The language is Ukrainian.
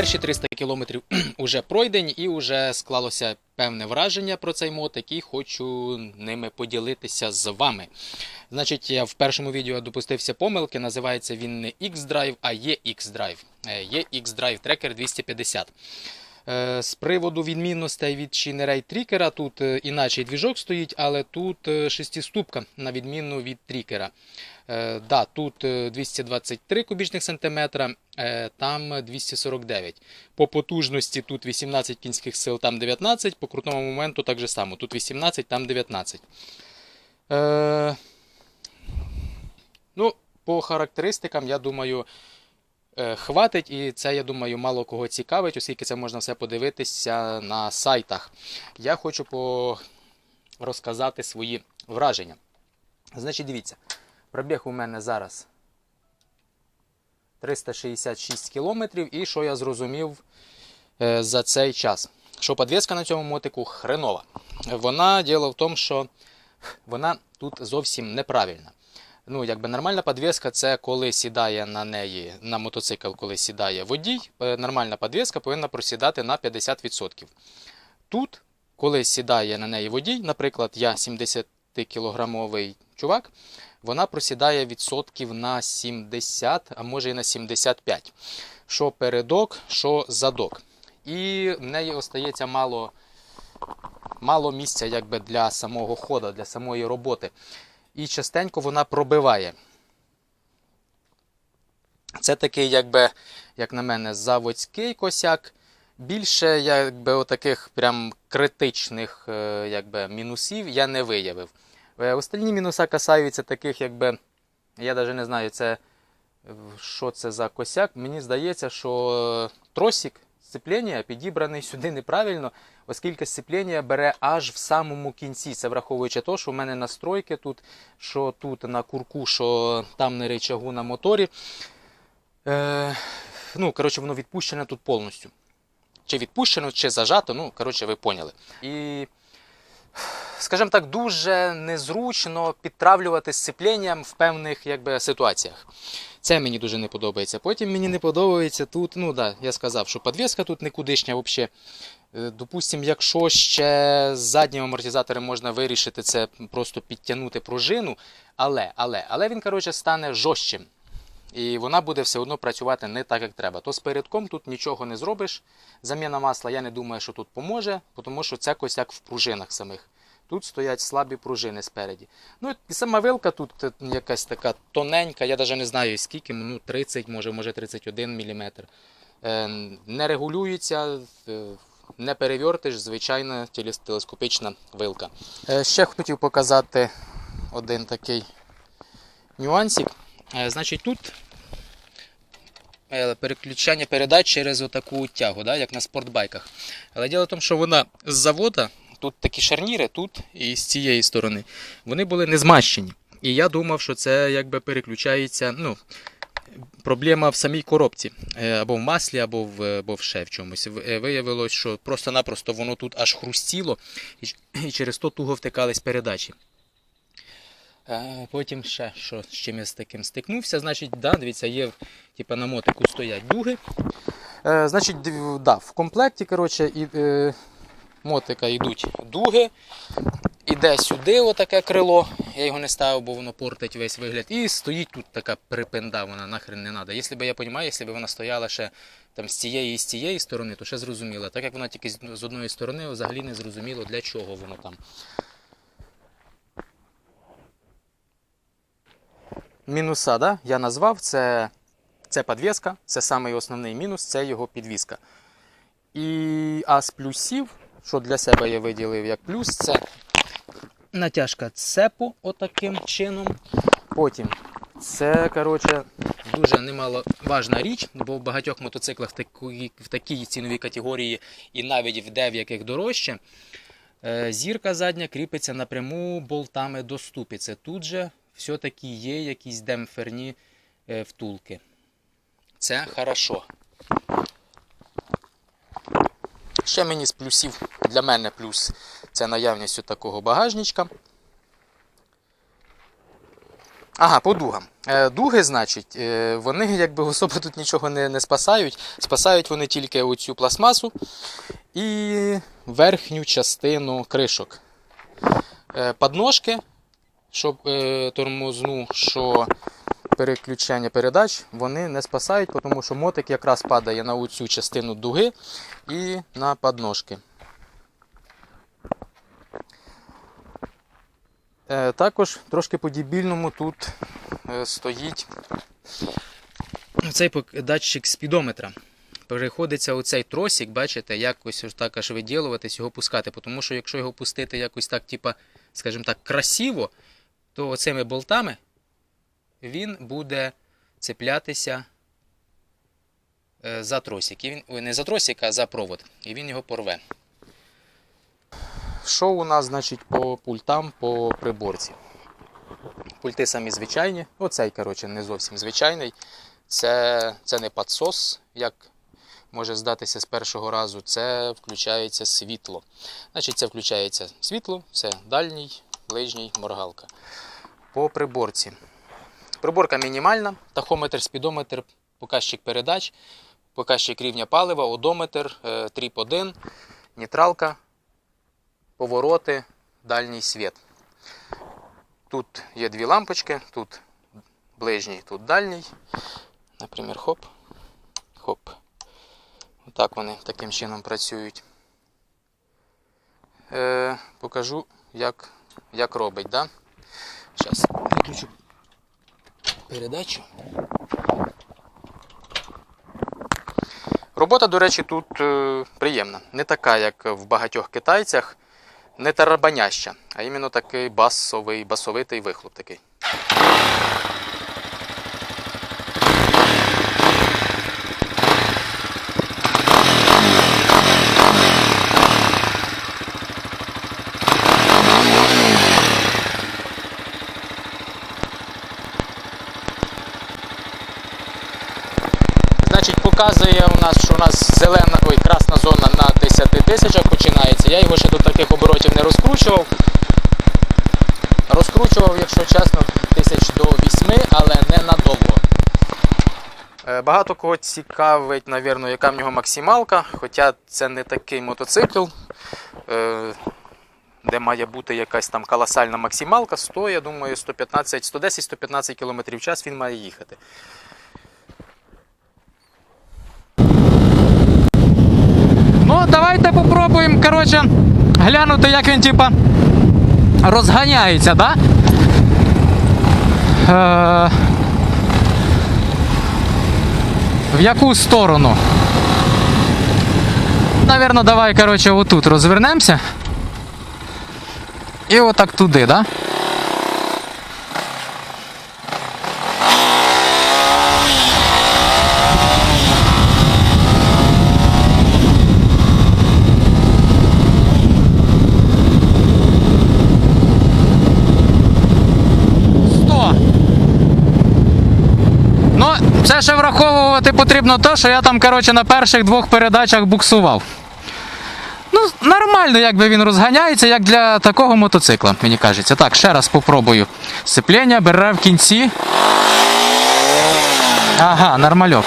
Перші 300 кілометрів вже пройдені і вже склалося певне враження про цей мотик і хочу ними поділитися з вами. Значить, я в першому відео допустився помилки, називається він не X-Drive, а є X-Drive. Е, Tracker 250. Е, З приводу відмінностей від Shineray трікера, тут е, іначе двіжок стоїть, але тут е, шестиступка, на відміну від трікера. Да, тут е, 223 кубічних сантиметра, там 249. По потужності тут 18 кінських сил, там 19, по крутному моменту так же само. Тут 18, там 19. Е, ну, по характеристикам, я думаю, хватить, і це, я думаю, мало кого цікавить, оскільки це можна все подивитися на сайтах. Я хочу по... розказати свої враження. Значить, дивіться, пробіг у мене зараз 366 кілометрів, і що я зрозумів е, за цей час? Що підвіска на цьому мотику хренова. Вона діло в тому, що вона тут зовсім неправильна. Ну, якби нормальна підвіска це коли сідає на неї на мотоцикл, коли сідає водій. е, Нормальна підвіска повинна просідати на 50%. Тут, коли сідає на неї водій, наприклад, я 70-кілограмовий чувак, вона просідає відсотків на 70, а може і на 75. Що передок, що задок. І в неї остається мало, мало місця якби, для самого хода, для самої роботи. І частенько вона пробиває. Це такий, якби, як на мене, заводський косяк. Більше якби, отаких прям критичних е, якби, мінусів я не виявив. Е, Остальні мінуса касаються таких, якби, я навіть не знаю, це, що це за косяк. Мені здається, що е, тросик сцеплення підібраний сюди неправильно, оскільки сцеплення бере аж в самому кінці. Це враховуючи те, що в мене настройки тут, що тут на курку, що там на речагу на моторі. Е, ну, коротше, воно відпущене тут повністю. Чи відпущено, чи зажато, ну, коротше, ви поняли. І, скажімо так, дуже незручно підтравлювати сцепленням в певних якби, ситуаціях. Це мені дуже не подобається. Потім мені не подобається тут, ну да, я сказав, що підвіска тут никудишня взагалі. Допустимо, якщо ще з заднім амортизатором можна вирішити це просто підтягнути пружину, але, але, але він, коротше, стане жорстким. І вона буде все одно працювати не так, як треба. То з передком тут нічого не зробиш. Заміна масла, я не думаю, що тут поможе, тому що це косяк в пружинах самих. Тут стоять слабі пружини спереді. Ну і сама вилка тут е, якась така тоненька, я навіть не знаю скільки, ну 30, може, може 31 мм. Е, не регулюється, е, не перевертиш, звичайна телес- телескопічна вилка. Ще хотів показати один такий нюансик. Значить, тут переключання передач через отаку тягу, да, як на спортбайках. Але діло в тому, що вона з завода, тут такі шарніри, тут і з цієї сторони, вони були не змащені. І я думав, що це якби переключається. ну, Проблема в самій коробці, е, або в маслі, або в, або в ще в чомусь. Е, Виявилось, що просто-напросто воно тут аж хрустіло, і, через то туго втикались передачі. Е, Потім ще що, з чим я з таким стикнувся. Значить, да, дивіться, є типу, на мотику стоять дуги. Значить, да, в комплекті коротше, і, мотика йдуть дуги. Іде сюди отаке крило. Я його не ставив, бо воно портить весь вигляд. І стоїть тут така припинда, вона нахрен не треба. Якщо б я розумію, якщо б вона стояла ще там, з цієї і з цієї сторони, то ще зрозуміло. Так як вона тільки з одної сторони, взагалі не зрозуміло, для чого воно там. Мінуса, да? я назвав, це, це підвіска, це самий основний мінус, це його підвіска. І, а з плюсів, що для себе я виділив як плюс, це натяжка цепу отаким чином. Потім це коротше, дуже немаловажна річ, бо в багатьох мотоциклах в такій, в такій ціновій категорії і навіть в дев'яких дорожче. е, Зірка задня кріпиться напряму болтами до ступиці. Тут же все-таки є якісь демпферні е, втулки. Це хорошо. Ще мені з плюсів, для мене плюс це наявність такого багажничка. Ага, по дугам. Е, Дуги, значить, е, вони якби особо тут нічого не, не спасають. Спасають вони тільки оцю пластмасу і верхню частину кришок. Е, Подножки, щоб тормозну, що переключення передач, вони не спасають, тому що мотик якраз падає на оцю частину дуги і на подножки. Е, Також трошки по-дебільному тут е, стоїть цей датчик спідометра. Переходиться оцей тросик, бачите, якось ось так аж виділуватись, його пускати. Тому що якщо його пустити якось так, типа, скажімо так, красиво, то оцими болтами він буде цеплятися е, за тросик. Він, не за тросик, а за провод. І він його порве. Що у нас, значить, по пультам, по приборці? Пульти самі звичайні. Оцей, коротше, не зовсім звичайний. Це, це не підсос, як може здатися з першого разу. Це включається світло. Значить, це включається світло, це дальній, ближній, моргалка. По приборці. Приборка мінімальна, тахометр, спідометр, показчик передач, показчик рівня палива, одометр, е, тріп 1, нейтралка, повороти, дальній світ. Тут є дві лампочки, тут ближній, тут дальній. Наприклад, хоп, хоп. Отак вони таким чином працюють. Е, покажу, як, як робить. Да? Зараз виключу передачу. Робота, до речі, тут е, приємна. Не така, як в багатьох китайцях, не тарабаняща, а іменно такий басовий, басовитий вихлоп такий. Значить, показує у нас, що у нас зелена, ой, красна зона на 10 тисячах починається. Я його ще до таких оборотів не розкручував. Розкручував, якщо чесно, тисяч до 8, але не надовго. Е, Багато кого цікавить, напевно, яка в нього максималка, хоча це не такий мотоцикл, е, де має бути якась там колосальна максималка, 100, я думаю, 115, 110-115 км в час він має їхати. Ну, давайте попробуємо, коротше, глянути, як він, типа, розганяється, да? Е, в яку сторону? Навірно, давай, коротше, отут розвернемося. І отак туди, да? Сто. Ну, ще враховувати потрібно те, що я там, коротше, на перших двох передачах буксував. Ну, нормально, якби він розганяється, як для такого мотоцикла, мені кажеться. Так, ще раз попробую. Сцеплення бере в кінці. Ага, нормальок.